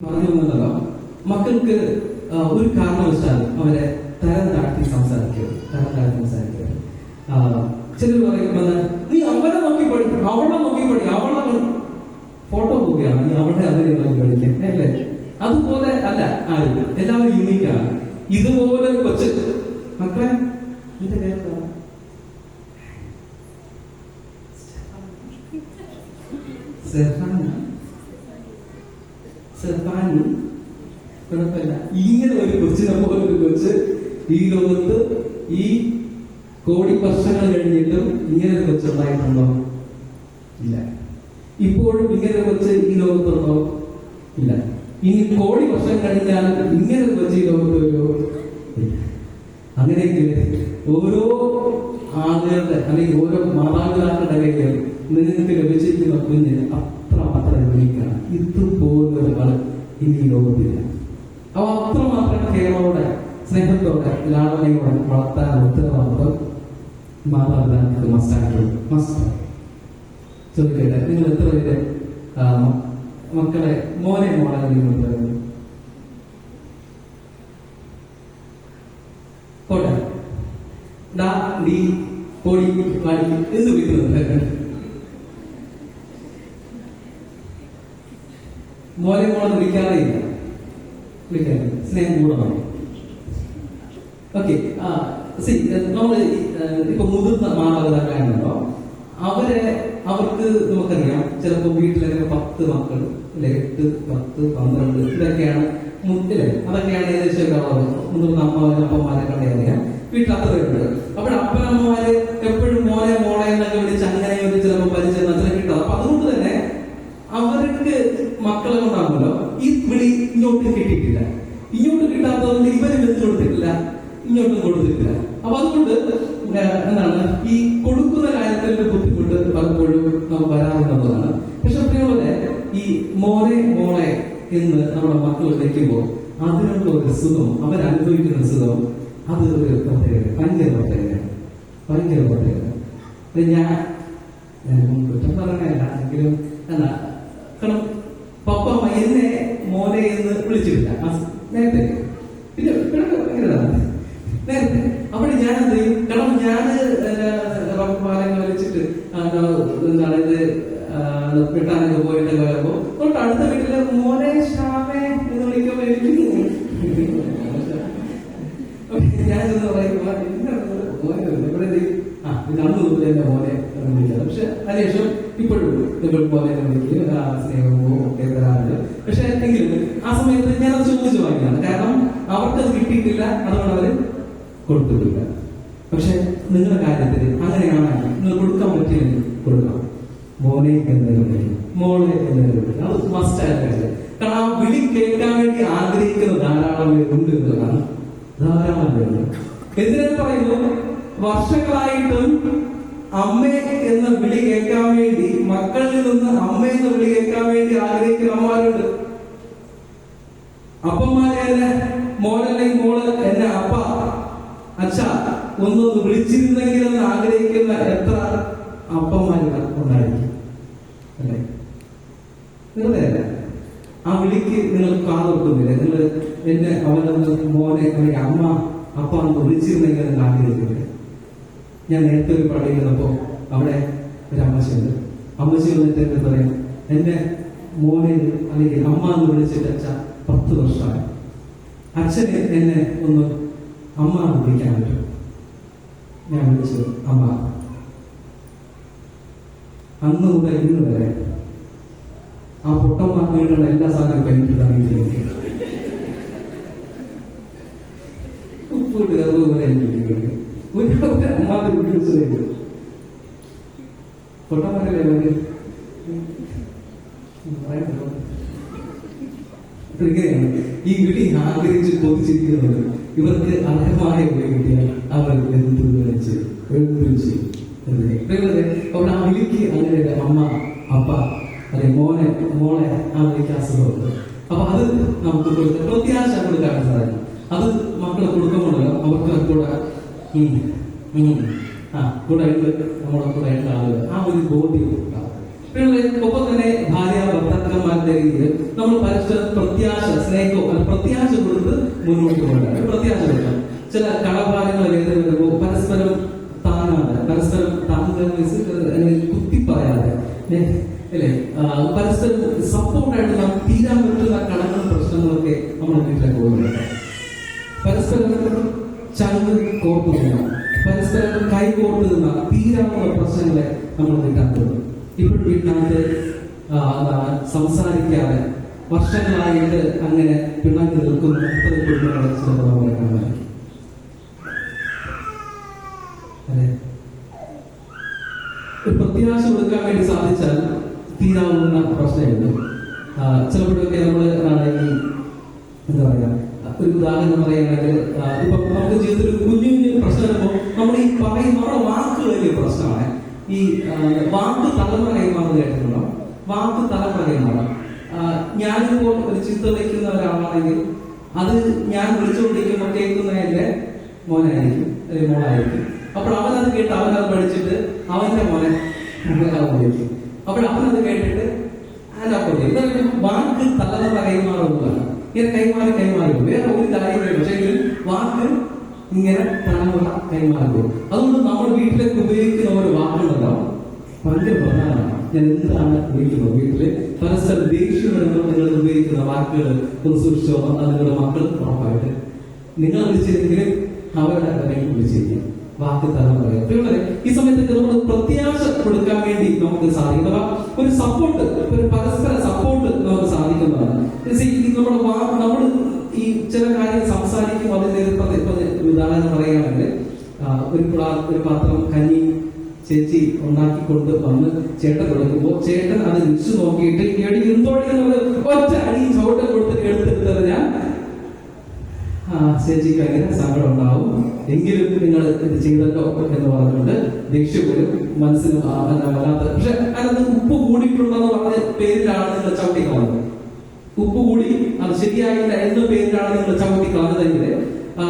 പറഞ്ഞു മക്കൾക്ക് ഒരു കാരണവശാലും അവരെ തരം താഴ്ത്തി സംസാരിക്കരുത്. തരം താഴ്ത്തി സംസാരിക്കരുത്. ആ, ചിലർ പറയുമ്പോൾ നീ അവളെ നോക്കി പഠിക്കും അവളെ നോക്കി പഠിക്കും അവളെ ഫോട്ടോ നോക്കിയാണ് നീ അവളെ അതിനെ നോക്കി പഠിക്കും. അല്ലേ? അതുപോലെ അല്ല ആരും. എല്ലാവരും യൂണിക്കാണ് ഇതുപോലെ കൊച്ചു. മക്കളെ നിന്റെ പേരെന്താ? സെഫാന കുഴപ്പമില്ല. ഇങ്ങനെ ഒരു കൊച്ചു ഒരു കൊച്ച് ഈ ലോകത്ത് ഈ കോടി വർഷങ്ങൾ കഴിഞ്ഞിട്ടും ഇങ്ങനെ ഒരു കൊച്ചുണ്ടായിട്ടുണ്ടോ ഇല്ല. ഇപ്പോഴും ഇങ്ങനെ കൊച്ച് ഈ ലോകത്തുണ്ടോ ഇല്ല. ഇനി കോടി വർഷം കഴിഞ്ഞാൽ ഇങ്ങനെ ഒരു കൊച്ച് ഈ ലോകത്ത് വരുമോ അങ്ങനെയെങ്കിൽ ഓരോ ആളുകളുടെ അല്ലെങ്കിൽ ഓരോ മാതാപിതാക്കളുടെ കയ്യിൽ നിങ്ങൾക്ക് ലഭിച്ചിരിക്കുന്ന കുഞ്ഞ് അത്രമാത്രം അത്ര ഇതുപോലെ ഇനി ഈ ലോകത്തില്ല അവ അത്രമാത്രം കെയറോടെ സ്നേഹത്തോടെ ലാളനയോടെ വളർത്താൻ ഉത്തരവാദിത്വം മാതാപിതാക്കൾക്ക് മസ്റ്റായിട്ടുണ്ട് മസ്റ്റ് ചോദിക്കട്ടെ നിങ്ങൾ എത്ര പേര് മക്കളെ മോനെ മോളെ നിങ്ങൾ പറയുന്നു പോട്ടെ. ഡാ ഡി പൊടി പടി എന്ന് വിളിക്കുന്നത്. മോനെ മോളെ വിളിക്കാറില്ല. വിളിക്കാറില്ല സ്നേഹം കൂടണം ഓക്കെ ആ സി നമ്മൾ ഇപ്പൊ മുതിർന്ന മാതാപിതാക്കളാണല്ലോ. അവരെ അവർക്ക് നമുക്കറിയാം ചിലപ്പോൾ വീട്ടിലൊക്കെ പത്ത് മക്കൾ അല്ലെ എട്ട് പത്ത് പന്ത്രണ്ട് ഇതൊക്കെയാണ് മുട്ടിൽ അതൊക്കെയാണ് ഏകദേശം മുതിർന്ന അമ്മമാരും അപ്പന്മാരൊക്കെ അറിയാം. വീട്ടിൽ അത്രയുണ്ട് അപ്പോൾ അപ്പനമ്മമാര് എപ്പോഴും മോനെ മോളെ എന്നൊക്കെ വിളിച്ച് അങ്ങനെ ഒരു ചിലപ്പോൾ പരിചയം അത്ര കിട്ടും അപ്പൊ അതുകൊണ്ട് തന്നെ അവർക്ക് മക്കളെ കൊണ്ടാണല്ലോ ഈ വിളി ഇങ്ങോട്ട് കിട്ടിയിട്ടില്ല ഇങ്ങോട്ട് കിട്ടാത്തതുകൊണ്ട് ഇവരും എന്ത് കൊടുത്തിട്ടില്ല ഇങ്ങോട്ടും കൊടുത്തിട്ടില്ല അപ്പൊ അതുകൊണ്ട് ഏഹ് എന്താണ് ഈ കൊടുക്കുന്ന കാര്യത്തിൽ ഒരു ബുദ്ധിമുട്ട് പലപ്പോഴും നമുക്ക് വരാറുള്ളതാണ് പക്ഷെ പ്രിയമുള്ളവരെ ഈ മോനെ മോളെ എന്ന് നമ്മുടെ മക്കൾ വിളിക്കുമ്പോൾ അതിനുള്ള ഒരു സുഖം അവരനുഭവിക്കുന്ന സുഖം അത് ഒരു പ്രത്യേകത ഭയങ്കര പ്രത്യേകത ഭയങ്കര പ്രത്യേകത ഇത് ഞാൻ ഞാൻ കുറ്റം പറഞ്ഞല്ല എങ്കിലും എന്നാ കാരണം പപ്പ എന്നെ മോനെ എന്ന് വിളിച്ചിട്ടില്ല. നേരത്തെ. പിന്നെ ഭയങ്കര നേരത്തെ. അവിടെ ഞാൻ എന്ത് ചെയ്യും? കാരണം ഞാൻ റബ്ബർ പാലങ്ങൾ വെച്ചിട്ട് എന്താണ് ഇത് ആ, വെട്ടാനൊക്കെ പോയിട്ട് വരുമ്പോ തൊട്ട് അടുത്ത വീട്ടിലെ മോനെ ശ്യാമേ എന്ന് വിളിക്കുമ്പോൾ എനിക്ക് ഞാൻ എന്ന് പറയുമ്പോൾ മോനെ ഇവിടെ എന്ത് ചെയ്യും? ആ ഇത് അന്ന് മുതൽ എന്റെ മോനെ എന്ന് വിളിക്കാം പക്ഷെ അതിനുശേഷം ഇപ്പോഴും നിങ്ങൾ മോനെ എന്ന് വിളിക്കും ആ സ്നേഹവും ഒക്കെ തരാറുണ്ട് പക്ഷെ എങ്കിലും ആ സമയത്ത് ഞാൻ അത് ചോദിച്ചു വാങ്ങിയാണ് കാരണം അവർക്കത് കിട്ടിയിട്ടില്ല അതുകൊണ്ട് അവർ കൊടുത്തിട്ടില്ല പക്ഷെ നിങ്ങളുടെ കാര്യത്തിൽ അങ്ങനെയാണ് നിങ്ങൾ കൊടുക്കാൻ പറ്റില്ലെങ്കിൽ കൊടുക്കാം. മോനെ വിളിക്കും മോളെ വിളിക്കും അത് മസ്റ്റ് കാര്യം. കാരണം ആ വിളി കേൾക്കാൻ വേണ്ടി ആഗ്രഹിക്കുന്ന ധാരാളം പേരുണ്ട് എന്നതാണ് ധാരാളം പേരുണ്ട് എന്തിനാ പറയുന്നു? വർഷങ്ങളായിട്ടും അമ്മ എന്ന വിളി കേൾക്കാൻ വേണ്ടി മക്കളിൽ നിന്ന് അമ്മ എന്ന വിളി കേൾക്കാൻ വേണ്ടി ആഗ്രഹിക്കുന്ന അമ്മമാരുണ്ട്. അപ്പന്മാരെ മോനല്ലെങ്കിൽ മോൾ എന്നെ അപ്പ അച്ഛ ഒന്നൊന്ന് വിളിച്ചിരുന്നെങ്കിൽ എന്ന് ആഗ്രഹിക്കുന്ന എത്ര അപ്പന്മാരുടെ ഉണ്ടായിരിക്കും. അല്ലേ? ആ വിളിക്ക് നിങ്ങൾ കാതോർക്കുന്നില്ല നിങ്ങൾ എന്നെ അവനൊന്ന് മോനെ അല്ലെങ്കിൽ അമ്മ അപ്പ ഒന്ന് വിളിച്ചിരുന്നെങ്കിൽ എന്ന് ആഗ്രഹിക്കുന്നില്ല. ഞാൻ നേരത്തെ ഒരു പള്ളിയിൽ നിന്നപ്പോ അവിടെ ഒരു അമ്മച്ചിയുണ്ട്. അമ്മച്ചി വന്നിട്ട് എന്താ പറയാം എന്റെ മോനെ അല്ലെങ്കിൽ അമ്മ എന്ന് വിളിച്ചിട്ട് അച്ഛ പത്ത് വർഷമായി. അച്ഛന് എന്നെ ഒന്ന് അമ്മ എന്ന് വിളിക്കാൻ പറ്റും ഞാൻ വിളിച്ചു അമ്മ അന്ന് മുതൽ ഇന്ന് വരെ ആ പൊട്ടന്മാർ വീടുള്ള എല്ലാ സാധനവും കഴിഞ്ഞിട്ട് അറിയില്ല ഉപ്പിട്ട് അതുപോലെ എനിക്ക് ഒരു അമ്മാതെ വിളിച്ചത് പൊട്ടന്മാരല്ലേ അവർ ഇങ്ങനെയാണ് ഈ വിളി ആഗ്രഹിച്ച് കൊതിച്ചിരിക്കുന്നത് ഇവർക്ക് അർഹമായ കിട്ടിയാൽ അവർ എന്ത് വിളിച്ച് എന്ത് ചെയ്യും. ആ വിളിക്ക് അങ്ങനെ അമ്മ അപ്പ അല്ലെ മോനെ മോളെ ആ വിളിക്ക് അസുഖമുണ്ട്. അപ്പൊ അത് നമുക്ക് കൊടുക്കാൻ പ്രത്യാശ കൊടുക്കാൻ സാധിക്കും. അത് മക്കളെ കൊടുക്കുമ്പോഴല്ലോ അവർക്ക് കൂടെ ആ കൂടെ നമ്മളെ കൂടെ ആളുകൾ. ആ ഒരു ബോധ്യം ഒപ്പം തന്നെ ഭാര്യ ഭർത്താക്കന്മാരുടെ സ്നേഹവും പ്രത്യാശ കൊടുത്ത് മുന്നോട്ട് പോകണം പ്രത്യാശ കൊടുക്കണം ചില കടഭാരങ്ങൾ വേദന വരുമ്പോൾ പരസ്പരം താങ്ങാതെ പരസ്പരം ഏഹ്, കുത്തി പറയാതെ അല്ലേ? പരസ്പരം സപ്പോർട്ടായിട്ട് നാം തീരാൻ പറ്റുന്ന കടങ്ങളും പ്രശ്നങ്ങളൊക്കെ നമ്മൾ വീട്ടിലേക്ക് പോകുന്നുണ്ട്. പരസ്പരം ചങ്ക് കോർത്തു നിന്ന പരസ്പരം കൈ കോർത്തു നിന്ന തീരാവുന്ന പ്രശ്നങ്ങളെ നമ്മൾ വീട്ടാൻ പോകും. ഇപ്പോൾ വീട്ടിനകത്ത് സംസാരിക്കാതെ വർഷങ്ങളായിട്ട് അങ്ങനെ പിണങ്ങി നിൽക്കുന്ന അത്തരം കുടുംബങ്ങളെ നമ്മളെ കാണാൻ ഒരു പ്രത്യാശ കൊടുക്കാൻ വേണ്ടി സാധിച്ചാൽ തീരാവുന്ന പ്രശ്നമുണ്ട്. ചിലപ്പോഴൊക്കെ നമ്മൾ ഈ എന്താ പറയാ ഒരു ഉദാഹരണം പറയുകയാണെങ്കിൽ ഇപ്പൊ നമുക്ക് ജീവിതത്തിൽ ഒരു കുഞ്ഞു കുഞ്ഞു പ്രശ്നം വരുമ്പോൾ നമ്മൾ ഈ പറയുന്ന നമ്മുടെ വാക്ക് വലിയ പ്രശ്നമാണ്. ഈ വാക്ക് തലമുറ കൈമാറുന്ന കേട്ടിട്ടുണ്ടോ? വാക്ക് തലമുറ കൈമാറാം ഞാനിപ്പോൾ ഒരു ചിന്ത വയ്ക്കുന്ന ഒരാളാണെങ്കിൽ അത് ഞാൻ വിളിച്ചുകൊണ്ടിരിക്കുമ്പോൾ കേൾക്കുന്ന എന്റെ മോനായിരിക്കും അല്ലെങ്കിൽ മോളായിരിക്കും. അപ്പോൾ അവനത് കേട്ട് അവനത് പഠിച്ചിട്ട് അവന്റെ മോനെ വിളിക്കും അപ്പോൾ അവനത് കേട്ടിട്ട് വാക്ക് തലമുറ കൈമാറുന്നതാണ്. ഇങ്ങനെ കൈമാറി കൈമാറി. വേറെ ഒരു കാര്യമില്ല പക്ഷേ വാക്ക് ഇങ്ങനെ തലമുറ കൈമാറി അതുകൊണ്ട് നമ്മൾ വീട്ടിലേക്ക് ഉപയോഗിക്കുന്ന ഒരു വാക്കുകളുണ്ടാവും. വളരെ പ്രധാനമാണ്. ഞാൻ എന്താണ് ഉപയോഗിക്കുന്നത് വീട്ടിലെ പരസ്പരം ദേഷ്യം വരുമ്പോൾ നിങ്ങൾ ഉപയോഗിക്കുന്ന വാക്കുകൾ ഒന്ന് സൂക്ഷിച്ചോ? അത് നിങ്ങളുടെ മക്കൾ ഉറപ്പായിട്ട് നിങ്ങൾ വിളിച്ചില്ലെങ്കിൽ അവരുടെ കയ്യിൽ വിളിച്ചിരിക്കും വാക്ക് പറയാം. പ്രിയമുള്ളവരെ, ഈ സമയത്തൊക്കെ നമ്മൾ പ്രത്യാശ കൊടുക്കാൻ വേണ്ടി നമുക്ക് സാധിക്കും. ഒരു സപ്പോർട്ട് ഒരു പരസ്പര സപ്പോർട്ട് നമുക്ക് സാധിക്കുന്നതാണ്. നമ്മുടെ നമ്മൾ ഈ ചില കാര്യം സംസാരിക്കും പ്രതി- പ്രതി- ഒരു ഉദാഹരണം പറയുകയാണെങ്കിൽ ഒരു ഒരു പാത്രം കഞ്ഞി ചേച്ചി ഉണ്ടാക്കിക്കൊണ്ട് വന്ന് ചേട്ടൻ തുടങ്ങുമ്പോ ചേട്ടൻ അത് രുചിച്ചു നോക്കിയിട്ട് എടി എന്തോടി എന്നുള്ളത് ഒറ്റ അടി ചോട്ടം കൊടുത്ത് എടുത്തെടുത്തത് ഞാൻ. ആ ചേച്ചിക്ക് അങ്ങനെ സങ്കടം ഉണ്ടാവും. എങ്കിലും നിങ്ങൾ ഇത് ചെയ്തല്ലോ എന്ന് പറഞ്ഞുകൊണ്ട് ദേഷ്യപ്പെടും മനസ്സിന് ആ- എന്താ വല്ലാത്ത പക്ഷെ അതിനകത്ത് ഉപ്പ് കൂടിയിട്ടുണ്ടെന്ന് പറഞ്ഞ പേരിലാണ് നിങ്ങൾ ചവിട്ടിക്കളഞ്ഞത്. ഉപ്പ് കൂടി അത് ശരിയായില്ല എന്ന പേരിലാണ് നിങ്ങൾ ചവിട്ടിക്കളഞ്ഞതെങ്കിൽ ആ,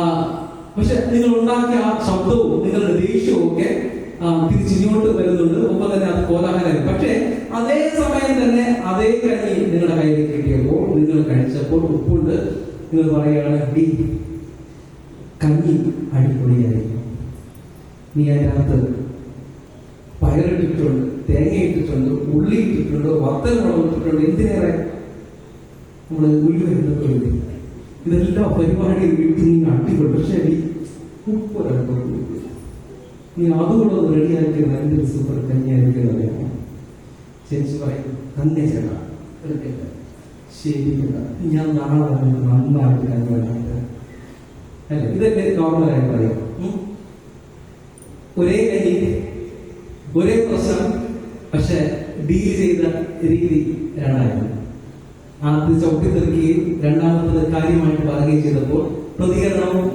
പക്ഷെ നിങ്ങൾ ഉണ്ടാക്കിയ ആ ശബ്ദവും നിങ്ങളുടെ ദേഷ്യവും ഒക്കെ തിരിച്ചിങ്ങോട്ട് വരുന്നുണ്ട്. ഒപ്പം തന്നെ അത് കോലാഹലം പക്ഷേ അതേ സമയം തന്നെ അതേ കഞ്ഞി നിങ്ങളുടെ കയ്യിൽ കിട്ടിയപ്പോൾ നിങ്ങൾ കഴിച്ചപ്പോൾ ഉപ്പുണ്ട്. നിങ്ങൾ പറയുകയാണ് ഡി കഞ്ഞി അടിപൊളിയായി നീ അതിനകത്ത് പയറിട്ടിട്ടുണ്ട് തേങ്ങ ഇട്ടിട്ടുണ്ട് ഉള്ളി ഇട്ടിട്ടുണ്ട് വത്തൽ മുളക് ഇട്ടിട്ടുണ്ട് എന്തിനേറെ നമ്മൾ ഉള്ളി എന്തൊക്കെ ഇടും. ഇതെല്ലാം പരിപാടി വീട്ടിൽ നിന്ന് അടിപൊളി. പക്ഷേ നീ ഉപ്പൊരൊക്കെ നീ ഒന്ന് റെഡിയാക്കി ഭയങ്കര സൂപ്പർ കഞ്ഞിയായിരിക്കും ചേച്ചി പറയും തന്നെ ചേട്ടാ. ശരി. ഞാൻ നാളെ വന്നിട്ട് നന്നായിട്ട് അല്ലേ? ഇതൊക്കെ നോർമലായി പറയാം? ഒരേ കൈ ഒരേ പ്രശ്നം പക്ഷെ ഡീൽ ചെയ്ത രീതി രണ്ടായിരുന്നു. ആദ്യത്തെ ചവിട്ടി രണ്ടാമത്തത് കാര്യമായിട്ട് പറയുകയും ചെയ്തപ്പോൾ പ്രതികരണവും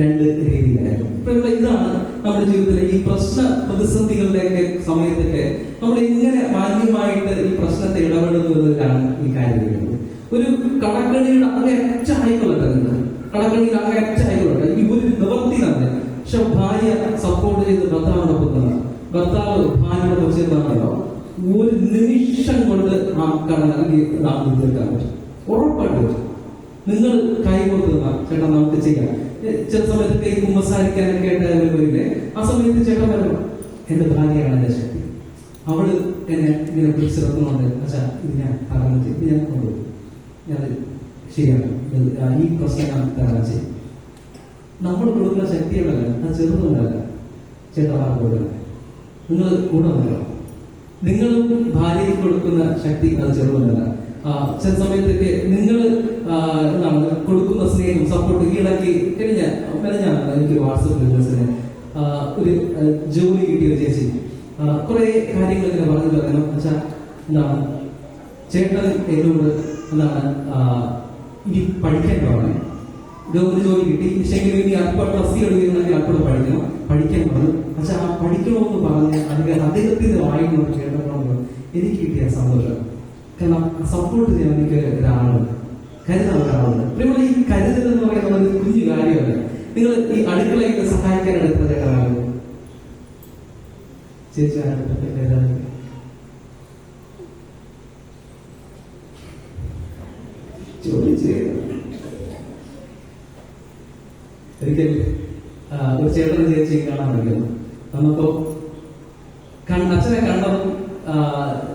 രണ്ട് രീതിയിലായിരുന്നു. ഇപ്പൊ ഇതാണ് നമ്മുടെ ജീവിതത്തിലെ ഈ പ്രശ്ന പ്രതിസന്ധികളുടെയൊക്കെ സമയത്തൊക്കെ നമ്മൾ എങ്ങനെ മാന്യമായിട്ട് ഈ പ്രശ്നത്തെ ഇടപെടുന്നതിലാണ് ഈ കാര്യം വരുന്നത് ഒരു കടക്കണിയുടെ അങ്ങനെ അറ്റ ആയിക്കൊള്ളട്ടെ നിങ്ങൾ. കടക്കണിയിൽ അങ്ങനെ അറ്റ ആയിക്കൊള്ളട്ടെ. ഈ ഒരു നിവർത്തി തന്നെ. പക്ഷെ ഭാര്യ സപ്പോർട്ട് ചെയ്ത് ഭർത്താവിനൊപ്പം തന്നെ ഭർത്താവ് ഭാര്യയോടൊപ്പം ചേർന്നാണല്ലോ ഒരു നിമിഷം കൊണ്ട് ആ കട നാം തീർക്കാൻ പറ്റും. ഉറപ്പായിട്ട് നിങ്ങൾ കൈ കൊടുത്തുന്ന ചേട്ടാ നമുക്ക് ചെയ്യാം. ചില സമയത്ത് ഈ കുമ്പസാരിക്കാനൊക്കെ ആയിട്ട് വരില്ലേ? ആ സമയത്ത് ചേട്ടൻ വരണം എന്റെ ഭാര്യയാണ് എന്റെ ശക്തി. അവൾ എന്നെ ഇങ്ങനെ പിടിച്ചിറക്കുന്നുണ്ട്. അച്ഛാ ഇത് ഞാൻ തരണം ഇത് ഞാൻ കൊണ്ടുപോകും. ഞാൻ ശരിയാണ്. ആ ഈ പ്രശ്നം ഞാൻ തരണം ചെയ്യും. നമ്മൾ കൊടുക്കുന്ന ശക്തികളല്ല അത് ചെറുതൊന്നല്ല ചേട്ടന്മാർ കൊടുക്കുന്നത് നിങ്ങൾ കൂടെ നിൽക്കണം നിങ്ങളും ഭാര്യയ്ക്ക് കൊടുക്കുന്ന ശക്തി അത് ചെറുതല്ല ആ, ചില സമയത്തൊക്കെ നിങ്ങൾ എന്താണ് കൊടുക്കുന്ന സ്നേഹം സപ്പോർട്ട് ഈടാക്കി കഴിഞ്ഞ ഞാൻ എനിക്ക് വാട്സപ്പ് ബിസിനസ്സിന് ഒരു ജോലി കിട്ടിയ ചേച്ചി. കുറെ കാര്യങ്ങൾ ഇങ്ങനെ പറഞ്ഞു തരണം. വെച്ചാൽ എന്താണ് ചേട്ടൻ എന്നോട് എന്താണ് ഇനി പഠിക്കേണ്ടതാണ് ഗവൺമെന്റ് ജോലി കിട്ടി. പക്ഷെങ്കിൽ ഇനി അല്പം ട്രസ്റ്റ് എടുക്കുകയാണെങ്കിൽ അല്പം പഠിക്കണം. പഠിക്കാൻ പറഞ്ഞു. പക്ഷെ ആ പഠിക്കണമെന്ന് പറഞ്ഞ് അല്ലെങ്കിൽ അദ്ദേഹത്തിന്റെ വായിൽ നിന്ന് കേട്ടപ്പോൾ എനിക്ക് കിട്ടിയ സന്തോഷം. സപ്പോർട്ട് ചെയ്യാൻ എനിക്ക് ഒരാളുണ്ട്. കരുതാൻ ഒരാളുണ്ട്. നിങ്ങൾ ഈ കരുതൽ എന്ന് പറയുന്നത് കുഞ്ഞു കാര്യമല്ല. നിങ്ങൾ ഈ അടുക്കളയിൽ സഹായിക്കാൻ എടുത്ത ചേട്ടനാണ് ചേച്ചി ആരുടെ ചെയ്യരുത് ഒരിക്കൽ ഒരു ചേട്ടനും ചേച്ചിയും കാണാൻ പറ്റുന്നു നമുക്ക് കണ്ട അച്ഛനെ കണ്ടതും ആ,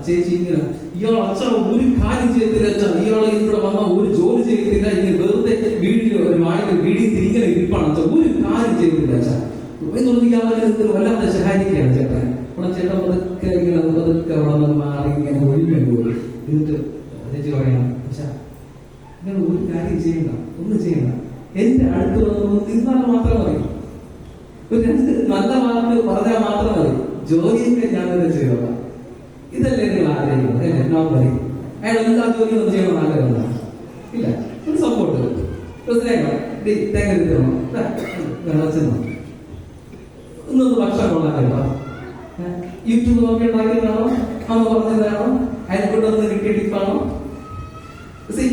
ചേച്ചി ഇങ്ങനെ ഇയാൾ അച്ഛൻ ഒരു കാര്യം ചെയ്തില്ല അച്ഛൻ ഇയാൾ ഇവിടെ വന്ന ഒരു ജോലി ചെയ്തില്ല ഇനി വെറുതെ വീടിൽ ഒരു വായിൽ വീടിൽ തിരികെ ഇരിപ്പാണ് അച്ഛൻ. ഒരു കാര്യം ചെയ്തില്ല അച്ഛൻ. എന്നുള്ളത് എന്തൊരു വല്ലാതെ സഹായിക്കുകയാണ് ചേട്ടൻ. അവിടെ ചേട്ടൻ പതുക്കെ ഇങ്ങനെ പതുക്കെ അവിടെ മാറി ഇങ്ങനെ ഒഴിഞ്ഞു പോയി എന്നിട്ട് ചേച്ചി പറയണം അച്ഛാ നിങ്ങൾ ഒരു കാര്യം ചെയ്യണ്ട ഒന്നും ചെയ്യണ്ട. എന്റെ അടുത്ത് വന്നു നിന്നാൽ മാത്രം മതി. ഒരു നല്ല വാക്ക് പറഞ്ഞാൽ മാത്രം മതി. ജോലിയൊക്കെ ഞാൻ തന്നെ ചെയ്തോളാം. ഇതല്ലേ നിങ്ങൾ ആഗ്രഹിക്കുന്നത് അല്ലേ? നോർമലി അയാൾ എന്താ ജോലി ഒന്നും ചെയ്യണം ആഗ്രഹമുണ്ടോ ഇല്ല ഒരു സപ്പോർട്ട് തേങ്ങ ദാ, വെള്ളച്ചെന്നോ ഒന്നൊന്ന് ഭക്ഷണം കൊള്ളാൻ യൂട്യൂബ് നോക്കി ഉണ്ടാക്കിയതാണോ അമ്മ പറഞ്ഞതാണോ അയൽക്കൂട്ടം കിട്ടിയ ടിപ്പാണോ See,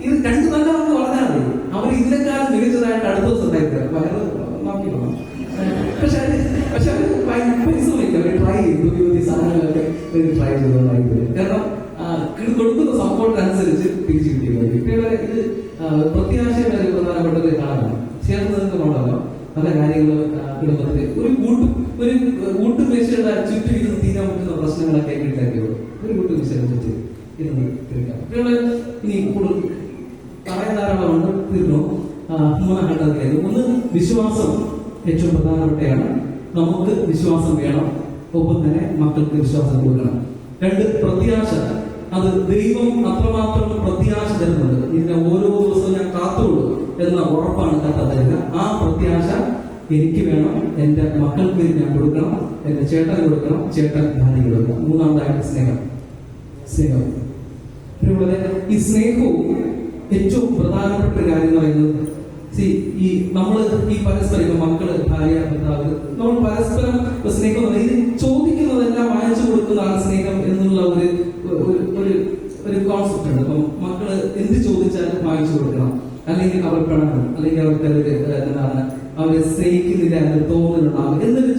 ഇത് രണ്ട് നല്ല വാക്ക് പറഞ്ഞാൽ മതി അവർ ഇതിനേക്കാളും മികച്ചതായിട്ട് അടുത്ത ദിവസം ഉണ്ടായിരിക്കും വയറ് നോക്കി പോകണം പക്ഷെ അത് പക്ഷെ അവർ പരിശ്രമിക്കും അവർ ട്രൈ ചെയ്യും പുതിയ പുതിയ ട്രൈ കാരണം കൊടുക്കുന്ന സപ്പോർട്ട് അനുസരിച്ച് തിരിച്ചു കിട്ടിയത് കുട്ടികളെ ഇത് ആ, പ്രത്യാശയുടെ ഒരു പ്രധാനപ്പെട്ട ഒരു കാലമാണ് ചേർന്ന് പല കാര്യങ്ങളും ഒരു കൂട്ട് ഒരു കൂട്ടുമേശയുടെ ചുറ്റും ഇരുന്ന് തീരാൻ പറ്റുന്ന പ്രശ്നങ്ങളൊക്കെ വീട്ടിലേക്കുള്ളൂ ഒരു കൂട്ടുമേശയുടെ ചുറ്റും ഇരുന്ന് തീർക്കാം ഇനി പറയാൻ ധാരാളമുണ്ട്. മൂന്നാം ഒന്ന് വിശ്വാസം ഏറ്റവും പ്രധാനപ്പെട്ടയാണ്. നമുക്ക് വിശ്വാസം വേണം. ഒപ്പം തന്നെ മക്കൾക്ക് വിശ്വാസം കൊടുക്കണം. രണ്ട് പ്രത്യാശ. അത് ദൈവം അത്രമാത്രം പ്രത്യാശ തരുന്നുണ്ട്. ഇതിനെ ഓരോ ദിവസവും ഞാൻ കാത്തുള്ളൂ എന്ന ഉറപ്പാണ് തരിക ആ പ്രത്യാശ എനിക്ക് വേണം. എന്റെ മക്കൾക്ക് ഞാൻ കൊടുക്കണം. എന്റെ ചേട്ടൻ കൊടുക്കണം. ചേട്ടൻ ഭാര്യ കൊടുക്കണം. മൂന്നാമതായിട്ട് സ്നേഹം. സ്നേഹം. ഈ സ്നേഹവും ഏറ്റവും പ്രധാനപ്പെട്ട കാര്യം എന്ന് പറയുന്നത് സി ഈ നമ്മൾ ഈ പരസ്പരം ഇപ്പൊ മക്കൾ ഭാര്യ ഭർത്താവ് നമ്മൾ പരസ്പരം സ്നേഹം ഇത് ചോദിക്കുന്നതെല്ലാം വാങ്ങിച്ചു കൊടുക്കുന്നതാണ് സ്നേഹം എന്നുള്ള ഒരു ഒരു- ഒരു കോൺസെപ്റ്റ് ഉണ്ട് അപ്പം മക്കൾ എന്ത് ചോദിച്ചാലും വാങ്ങിച്ചു കൊടുക്കണം. അല്ലെങ്കിൽ അവർ പിണങ്ങും അല്ലെങ്കിൽ അവർക്ക് അതൊരു എന്താണ് അവരെ സ്നേഹിക്കുന്നില്ല എന്ന് തോന്നലുണ്ടാവും എന്നൊരു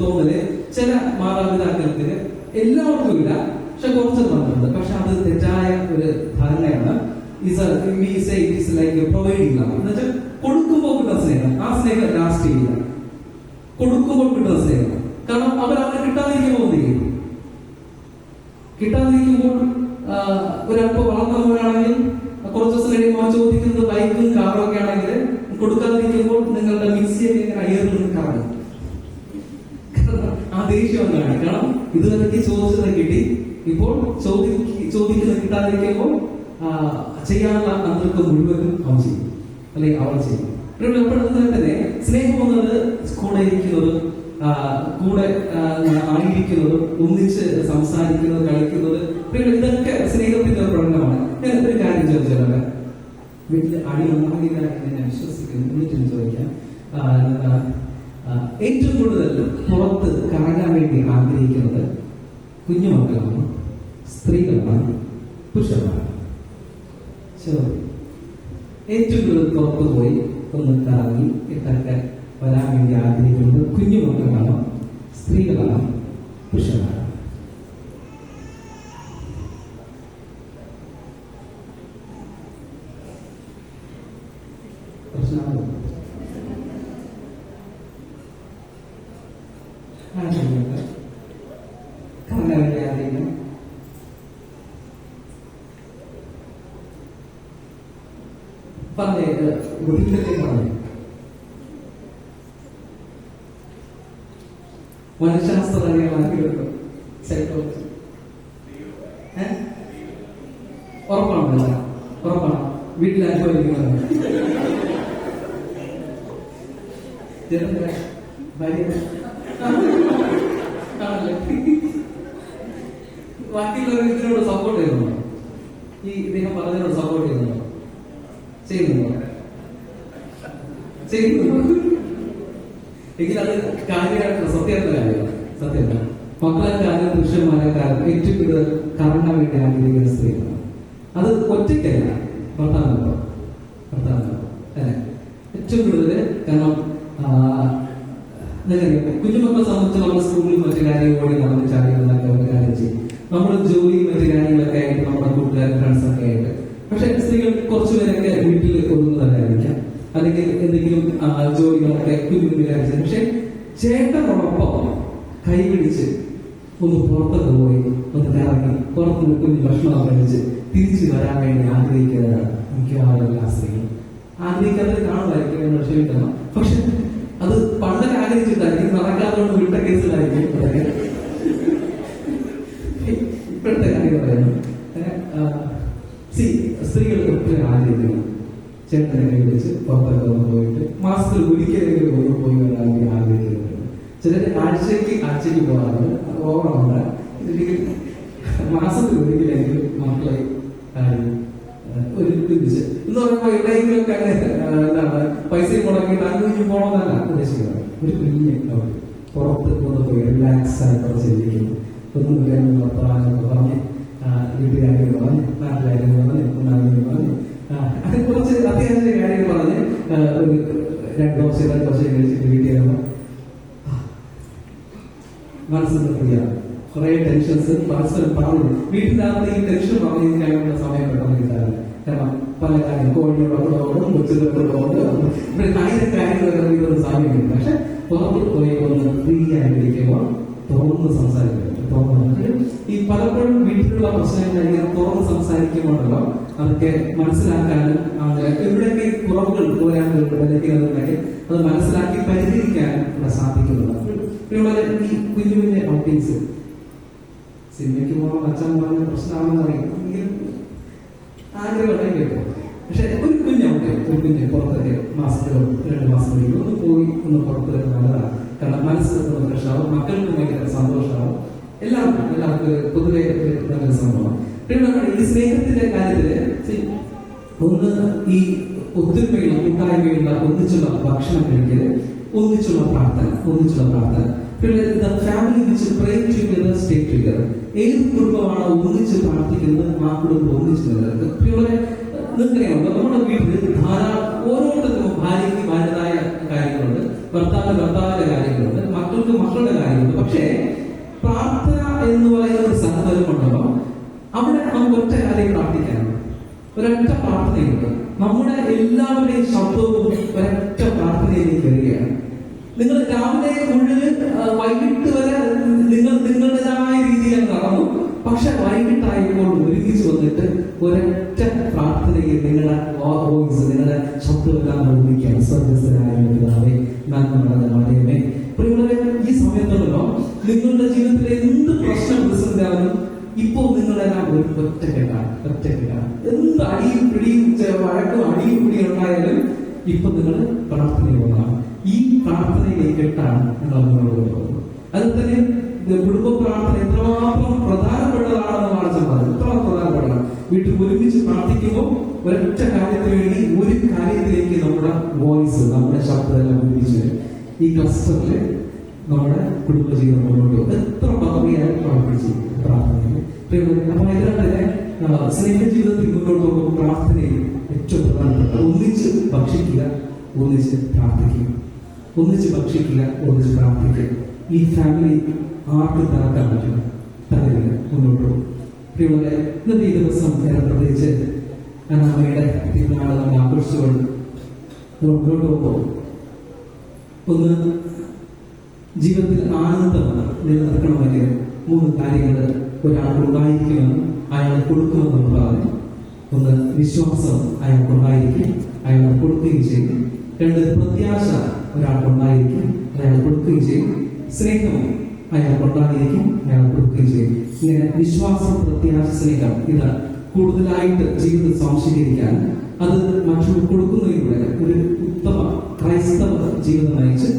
തോന്നൽ ചില മാതാപിതാക്കൾക്ക് എല്ലാവർക്കും ഇല്ല. പക്ഷെ കുറച്ച് മാത്രമുണ്ട് പക്ഷെ അത് തെറ്റായ ഒരു ധാരണയാണ്. ഇസ് ലൈക്ക് പ്രൊവൈഡിംഗ് എന്ന് വെച്ചാൽ സ്നേഹം. ആ സ്നേഹം ലാസ്റ്റ് ചെയ്യില്ല. കൊടുക്കുമ്പോൾ കിട്ടുന്ന സ്നേഹം. കാരണം അവർ അവരെ കിട്ടാതിരിക്കുമ്പോൾ എന്ത് ചെയ്യും? കിട്ടാതിരിക്കുമ്പോൾ ഒരല്പം വളർന്നവരാണെങ്കിൽ കുറച്ച് ദിവസം കഴിയുമ്പോൾ ചോദിക്കുന്നത് ബൈക്കും കാറും ഒക്കെ ആണെങ്കിൽ കൊടുക്കാതിരിക്കുമ്പോൾ നിങ്ങളുടെ മിക്സിയൊക്കെ ഇങ്ങനെ അയ്യറിൽ നിന്ന് ആ ദേഷ്യം എന്താണ് കാരണം ഇതുവരെയ്ക്ക് ചോദിച്ചത് കിട്ടി. ഇപ്പോൾ ചോദി ചോദിക്കുന്നത് കിട്ടാതിരിക്കുമ്പോൾ ചെയ്യാനുള്ള അന്തർക്ക് മുഴുവനും അവൻ ചെയ്യും. അല്ലെങ്കിൽ അവൾ ചെയ്യും. എപ്പോഴും തന്നെ സ്നേഹം എന്നത് കൂടെ ഇരിക്കുന്നതും കൂടെ ആയിരിക്കുന്നതും ഒന്നിച്ച് സംസാരിക്കുന്നത് കളിക്കുന്നത് ഇതൊക്കെ സ്നേഹത്തിന്റെ ഒരു പ്രകടനമാണ്. ഞാൻ ഒരു കാര്യം ചോദിച്ചാലേ വീട്ടിൽ അടി ഉണ്ടാകില്ല എന്ന് ഞാൻ വിശ്വസിക്കുന്നു. എന്നിട്ടും ചോദിക്കാം. ഏറ്റവും കൂടുതൽ പുറത്ത് കറങ്ങാൻ വേണ്ടി ആഗ്രഹിക്കുന്നത് കുഞ്ഞുമക്കളാണ് സ്ത്രീകളാണ് പുരുഷന്മാരാണ്. ഏറ്റവും കൂടുതൽ പുറത്ത് പോയി ഒന്ന് കറങ്ങി ഇട്ടൊക്കെ വരാൻ വേണ്ടി ആഗ്രഹിക്കുന്നത് കുഞ്ഞുമക്കളാണ് സ്ത്രീകളാണോ പുരുഷന്മാരാണ് പ്രശ്നമാണ് ആഗ്രഹിക്കുന്നത് കറങ്ങാൻ വേണ്ടി ആഗ്രഹിക്കുന്നു പറഞ്ഞേ വീട്ടിലേക്ക് പറഞ്ഞു മനഃശാസ്ത്രജ്ഞമാക്കിയിട്ടുണ്ട് സൈക്കോളജി ഉറപ്പാണോ അല്ല? ഉറപ്പാണോ വീട്ടിൽ അനുഭവിക്കുന്നത് ബാക്കിയുള്ളവർ ഇതിനോട് സപ്പോർട്ട് ചെയ്യുന്നു ഈ ഇദ്ദേഹം പറഞ്ഞതിനോട് സപ്പോർട്ട് ചെയ്യുന്നു ചെയ്യുന്നു ചെയ്യുന്നു എങ്കിൽ കാര്യമായിട്ടുള്ള സത്യമായിട്ടുള്ള കാര്യമാണ് സത്യമല്ല മക്കളെ കാര്യം പുരുഷന്മാരെ ഏറ്റവും കൂടുതൽ കറങ്ങാൻ വേണ്ടി ആഗ്രഹിക്കുന്ന സ്ത്രീകളാണ് അത് ഒറ്റയ്ക്കല്ല. ഭർത്താവിനോ ഭർത്താവിനോ അല്ലെ? ഏറ്റവും കൂടുതൽ കാരണം കുഞ്ഞുമക്കളെ സംബന്ധിച്ച് നമ്മൾ സ്കൂളിൽ മറ്റു കാര്യങ്ങളോട് നമ്മൾ ചാടികളൊക്കെ ഒരു കാര്യം ചെയ്യും. നമ്മൾ ജോലി മറ്റു കാര്യങ്ങളൊക്കെ ആയിട്ട് നമ്മുടെ കൂട്ടുകാരും ഫ്രണ്ട്സ് ഒക്കെ ആയിട്ട്. പക്ഷെ സ്ത്രീകൾ കുറച്ചുപേരൊക്കെ വീട്ടിൽ ഒതുങ്ങുന്നവരായിരിക്കാം അല്ലെങ്കിൽ എന്തെങ്കിലും ജോലികളൊക്കെ കുഞ്ഞുകുഞ്ഞായിരിക്കും പക്ഷെ ചേട്ടനോടൊപ്പം കൈപിടിച്ച് ഒന്ന് പുറത്തൊക്കെ പോയി ഒന്ന് കറങ്ങി പുറത്ത് നിന്ന് കുഞ്ഞു ഭക്ഷണം കഴിച്ച് തിരിച്ചു വരാൻ വേണ്ടി ആഗ്രഹിക്കുന്നവരാണ് മിക്കവാറും എല്ലാ സ്ത്രീകളും ആഗ്രഹിക്കാത്തത് കാണുമായിരിക്കും എന്ന് ക്ഷമിക്കണം പക്ഷെ അത് പണ്ടൊക്കെ ആഗ്രഹിച്ചിട്ടായിരിക്കും നടക്കാത്തതുകൊണ്ട് വിട്ട കേസിലായിരിക്കും ഇപ്പോഴത്തെ കാര്യം പറയുന്നു. സി സ്ത്രീകൾ ഒത്തിരി ആഗ്രഹിക്കുന്നു ചേട്ടനെ വിളിച്ച് പുറത്തൊക്കെ ഒന്ന് പോയിട്ട് മാസത്തിൽ ഒരിക്കലെങ്കിലും ഒന്ന് പോയി വരാൻ ആഗ്രഹിക്കുന്നുണ്ട് ചിലര് ആഴ്ചയ്ക്ക് ആഴ്ചയ്ക്ക് പോകാറുണ്ട്. ഓർമ്മ മാസത്തിൽ ഒരിക്കലെങ്കിലും മക്കളെ ഒരു തിരിച്ച് എന്ന് പറയുമ്പോൾ എവിടെയെങ്കിലും ഒക്കെ എന്താണ്? പൈസ മുടക്കിയിട്ട് അങ്ങ് പോണമെന്നല്ല ഉദ്ദേശിക്കുന്നത്. ഒരു കുഞ്ഞ് അവർ പുറത്ത് ഒന്ന് പോയി റിലാക്സ് ആയിട്ട് ചിന്തിക്കുന്നു. ഒന്നും രണ്ട് വർത്തമാനമൊക്കെ പറഞ്ഞ് ആ, വീട്ടുകാര്യങ്ങൾ പറഞ്ഞ് നാട്ടുകാര്യങ്ങൾ പറഞ്ഞ് കുന്നാര്യങ്ങൾ പറഞ്ഞ് അതിൽ കുറച്ച് അത്യാവശ്യ കാര്യങ്ങൾ പറഞ്ഞ് ഒരു രണ്ട് വർഷം രണ്ട് വർഷം കഴിച്ചിട്ട് വീട്ടിൽ മനസ്സിന് ഫ്രീ കുറെ ടെൻഷൻസ് പരസ്പരം പറഞ്ഞു വീട്ടിനകത്ത് ഈ ടെൻഷൻ പറഞ്ഞു കഴിഞ്ഞാൽ സമയം പെട്ടെന്ന് കിട്ടാറില്ല. കാരണം പല കാര്യം കോഴിയോടൊപ്പം കൊച്ചുകളോട് ഇവിടെ ആയിരം കാര്യങ്ങളൊക്കെ സമയമില്ല പക്ഷെ പുറത്ത് പോയി ഒന്ന് ഫ്രീ ആയിട്ടിരിക്കുമ്പോൾ തുറന്ന് സംസാരിക്കും തുറന്ന് ഈ പലപ്പോഴും വീട്ടിലുള്ള പ്രശ്നങ്ങൾ ഇങ്ങനെ തുറന്ന് സംസാരിക്കുമ്പോഴല്ലോ അതൊക്കെ മനസ്സിലാക്കാനും എവിടെയൊക്കെ കുറവുകൾ വിലക്കുന്നതുണ്ടെങ്കിൽ അത് മനസ്സിലാക്കി പരിഹരിക്കാനും സാധിക്കുന്നുണ്ട്. ഈ കുഞ്ഞു കുഞ്ഞു ഔട്ടിങ്സ് സിനിമയ്ക്ക് പോകണം അച്ഛൻ പറഞ്ഞ പ്രശ്നമാണെന്ന് അറിയാം എങ്കിലും ആഗ്രഹം കേട്ടോ. പക്ഷെ ഒരു കുഞ്ഞുണ്ട് ഒരു കുഞ്ഞ് പുറത്തൊക്കെ മാസത്തിലോ രണ്ട് മാസത്തിലോ ഒന്ന് പോയി ഒന്ന് പുറത്ത് നല്ലതാണ് കാരണം മനസ്സിലൊന്നും ഒന്ന് പ്രശ്നമാവും മക്കൾക്ക് ഭയങ്കര സന്തോഷമാവും. എല്ലാവർക്കും എല്ലാവർക്കും പൊതുവെ നല്ലൊരു സംഭവമാണ്. ഈ സ്നേഹത്തിന്റെ കാര്യത്തിൽ ഒന്ന് ഈ ഒത്തൊരുമയുള്ള കൂട്ടായ്മയുള്ള ഒന്നിച്ചുള്ള ഭക്ഷണം കഴിക്കൽ ഒന്നിച്ചുള്ള പ്രാർത്ഥന ഒന്നിച്ചുള്ള പ്രാർത്ഥന. പിന്നെ family which pray together stay together ഏത് കുടുംബമാണ് ഒന്നിച്ച് പ്രാർത്ഥിക്കുന്നത്? ആ കുടുംബം ഒന്നിച്ച് നിലനിൽക്കും. പിന്നെ നിങ്ങൾക്കറിയാം നമ്മുടെ വീട്ടിൽ ധാരാളം ഓരോരുത്തർക്കും ഭാര്യയ്ക്ക് ഭാര്യതായ കാര്യങ്ങളുണ്ട് ഭർത്താവിന് ഭർത്താവിന്റെ കാര്യങ്ങളുണ്ട് മക്കൾക്ക് മക്കളുടെ കാര്യങ്ങളുണ്ട്. പക്ഷേ പ്രാർത്ഥന എന്ന് പറയുന്ന ഒരു സഹകരണമുണ്ടല്ലോ അവിടെ നമുക്ക് ഒറ്റ കാര്യം പ്രാർത്ഥിക്കാനുണ്ട്. ഒരൊറ്റ പ്രാർത്ഥനയുണ്ട്. നമ്മുടെ എല്ലാവരുടെയും ശബ്ദവും ഒരൊറ്റ പ്രാർത്ഥനയിലേക്ക് വരികയാണ്. നിങ്ങൾ രാവിലെ മുഴുവൻ വൈകിട്ട് വരെ നിങ്ങൾ നിങ്ങളുടേതായ രീതിയിൽ നടന്നു. പക്ഷെ വൈകിട്ടായപ്പോൾ ഒരുമിച്ച് വന്നിട്ട് ഒരൊറ്റ പ്രാർത്ഥനയിൽ നിങ്ങളുടെ വോയിസ് നിങ്ങളുടെ ശബ്ദമെല്ലാം നന്മ നടന്ന പ്രിയമുള്ളവരെ ഈ സമയത്തുണ്ടല്ലോ നിങ്ങളുടെ ജീവിതത്തിലെ എന്ത് പ്രശ്നം പ്രതിസന്ധിയാണെന്നും ഇപ്പോൾ നിങ്ങളെല്ലാം ഒരു എന്ത് അടിയും പിടിയും വഴക്കും അടിയും പിടിയും ഉണ്ടായാലും ഇപ്പൊ നിങ്ങൾ പ്രാർത്ഥനയുള്ളതാണ് പ്രാർത്ഥനയിലേക്കിട്ടാണ് നിങ്ങൾ മുന്നോട്ട് പോകുന്നത്. അത് തന്നെ കുടുംബ പ്രാർത്ഥന എത്രമാത്രം പ്രധാനപ്പെട്ടതാണെന്ന് വാണിജ്യം പറഞ്ഞു. എത്ര പ്രധാനപ്പെട്ടതാണ്? വീട്ടിൽ ഒരുമിച്ച് പ്രാർത്ഥിക്കുമ്പോൾ ഒരൊറ്റ കാര്യത്തിന് വേണ്ടി ഒരു കാര്യത്തിലേക്ക് നമ്മുടെ വോയിസ് നമ്മുടെ ശബ്ദമെല്ലാം ഒരുമിച്ച് ഈ ക്ലസ്റ്ററിൽ നമ്മുടെ കുടുംബജീവിതം മുന്നോട്ട് എത്ര പദവിയായി പ്രവർത്തിച്ചു പ്രാർത്ഥനയിൽ. തന്നെ ആ, സ്നേഹ ജീവിതത്തിൽ മുന്നോട്ട് പോകുമ്പോൾ പ്രാർത്ഥനയിൽ ഏറ്റവും പ്രധാനപ്പെട്ട ഒന്നിച്ച് ഭക്ഷിക്കുക ഒന്നിച്ച് പ്രാർത്ഥിക്കുക. ഒന്നിച്ച് ഭക്ഷിക്കുക ഒന്നിച്ച് പ്രാർത്ഥിക്കുക. ഈ ഫാമിലി ആർക്കും തകർക്കാൻ പറ്റില്ല തകരില്ല. മുന്നോട്ട് പോകും ഇന്നത്തെ ഈ ദിവസം ഞാൻ പ്രത്യേകിച്ച് അനാമയുടെ തിരുനാൾ നമ്മൾ ആഘോഷിച്ചുകൊണ്ട് മുന്നോട്ട് പോകുമ്പോൾ ഒന്ന് ജീവിതത്തിൽ ആനന്ദം നിലനിർത്തണമെങ്കിൽ മൂന്ന് കാര്യങ്ങൾ ഒരാൾക്ക് ഉണ്ടായിരിക്കുമെന്ന് അയാൾ കൊടുക്കുമെന്ന് പറഞ്ഞു. ഒന്ന് വിശ്വാസം അയാൾക്ക് ഉണ്ടായിരിക്കും അയാൾ കൊടുക്കുകയും ചെയ്യും. രണ്ട് പ്രത്യാശ ഒരാൾക്ക് ഉണ്ടായിരിക്കും അയാൾ കൊടുക്കുകയും ചെയ്യും. സ്നേഹവും അയാൾ ഉണ്ടായിരിക്കും അയാൾ കൊടുക്കുകയും ചെയ്യും. ഇങ്ങനെ വിശ്വാസം പ്രത്യാശ സ്നേഹം ഇത് കൂടുതലായിട്ട് ജീവിതം സംശീകരിക്കാൻ അത് മറ്റുള്ള കൊടുക്കുന്നതിലൂടെ ഒരു ഉത്തമ ക്രൈസ്തവ ജീവിതം നയിച്ച്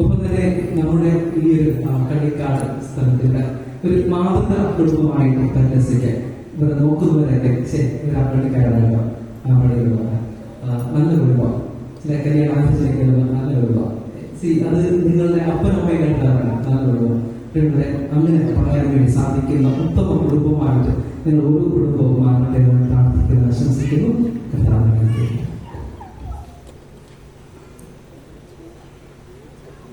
ഒപ്പം തന്നെ നമ്മുടെ ഈ ഒരു കളിക്കാട് സ്ഥലത്തിന്റെ ഒരു മാതൃക കുടുംബമായിട്ട് പരിരസിക്കാൻ ഇവിടെ നോക്കുന്നവരൊക്കെ ശരി ഒരു ആ പള്ളിക്കാരല്ലോ ആ പള്ളിയുള്ള നല്ല കുടുംബം കല്യാണം ആലോചിക്കുന്ന നല്ല സി അത് നിങ്ങളുടെ അപ്പനമ്മയെ കണ്ടാണ് നല്ല കുടുംബം ഇവിടെ അങ്ങനെ പറയാൻ വേണ്ടി സാധിക്കുന്ന ഉത്തമ കുടുംബമായിട്ട് നിങ്ങൾ ഒരു കുടുംബവും എന്ന് പ്രാർത്ഥിക്കുന്നു ആശംസിക്കുന്നു. കർത്താവിനെ